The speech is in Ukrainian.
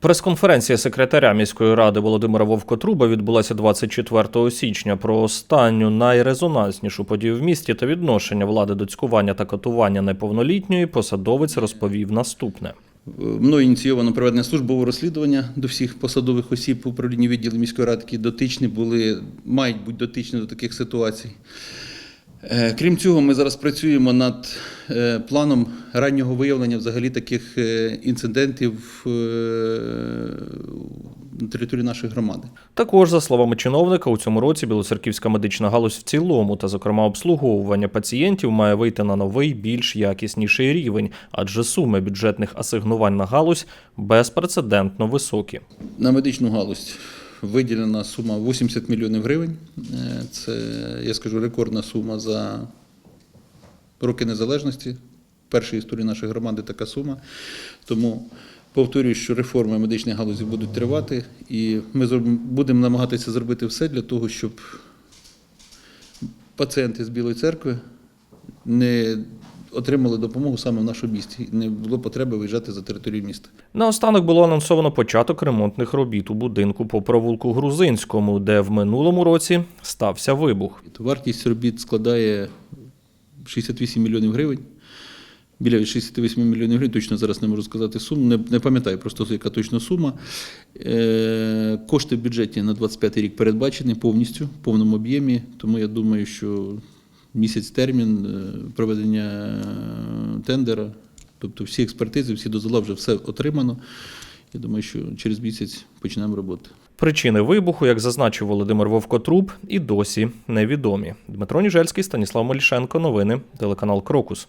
Прес-конференція секретаря міської ради Володимира Вовкотруба відбулася 24 січня. Про останню найрезонанснішу подію в місті та відношення влади до цькування та катування неповнолітньої посадовець розповів наступне. Мною ініційовано проведення службового розслідування до всіх посадових осіб в управлінні відділу міської ради, які дотичні були, мають бути дотичні до таких ситуацій. Е, Крім цього, ми зараз працюємо над е, планом раннього виявлення взагалі таких е, інцидентів на території нашої громади. Також, за словами чиновника, у цьому році білоцерківська медична галузь в цілому та, зокрема, обслуговування пацієнтів має вийти на новий, більш якісніший рівень, адже суми бюджетних асигнувань на галузь безпрецедентно високі. На медичну галузь виділена сума 80 мільйонів гривень. Е, Це, я скажу, рекордна сума за роки незалежності. В першій історії нашої громади така сума. Тому повторюю, що реформи медичної галузі будуть тривати, і ми будемо намагатися зробити все для того, щоб пацієнти з Білої церкви не отримали допомогу саме в нашому місті. Не було потреби виїжджати за територію міста. Наостанок було анонсовано початок ремонтних робіт у будинку по провулку Грузинському, де в минулому році стався вибух. Вартість робіт складає 68 мільйонів гривень. Біля 68 мільйонів гривень, точно зараз не можу сказати суму, не, не пам'ятаю просто яка точно сума. Е, кошти в бюджеті на 25 рік передбачені повністю, в повному об'ємі, тому я думаю, що місяць термін е, проведення е, тендера, тобто всі експертизи, всі дозвола вже все отримано. Я думаю, що через місяць почнемо роботу. Причини вибуху, як зазначив Володимир Вовкотруб, і досі невідомі. Дмитро Ніжельський, Станіслав Малішенко. Новини, телеканал Крокус.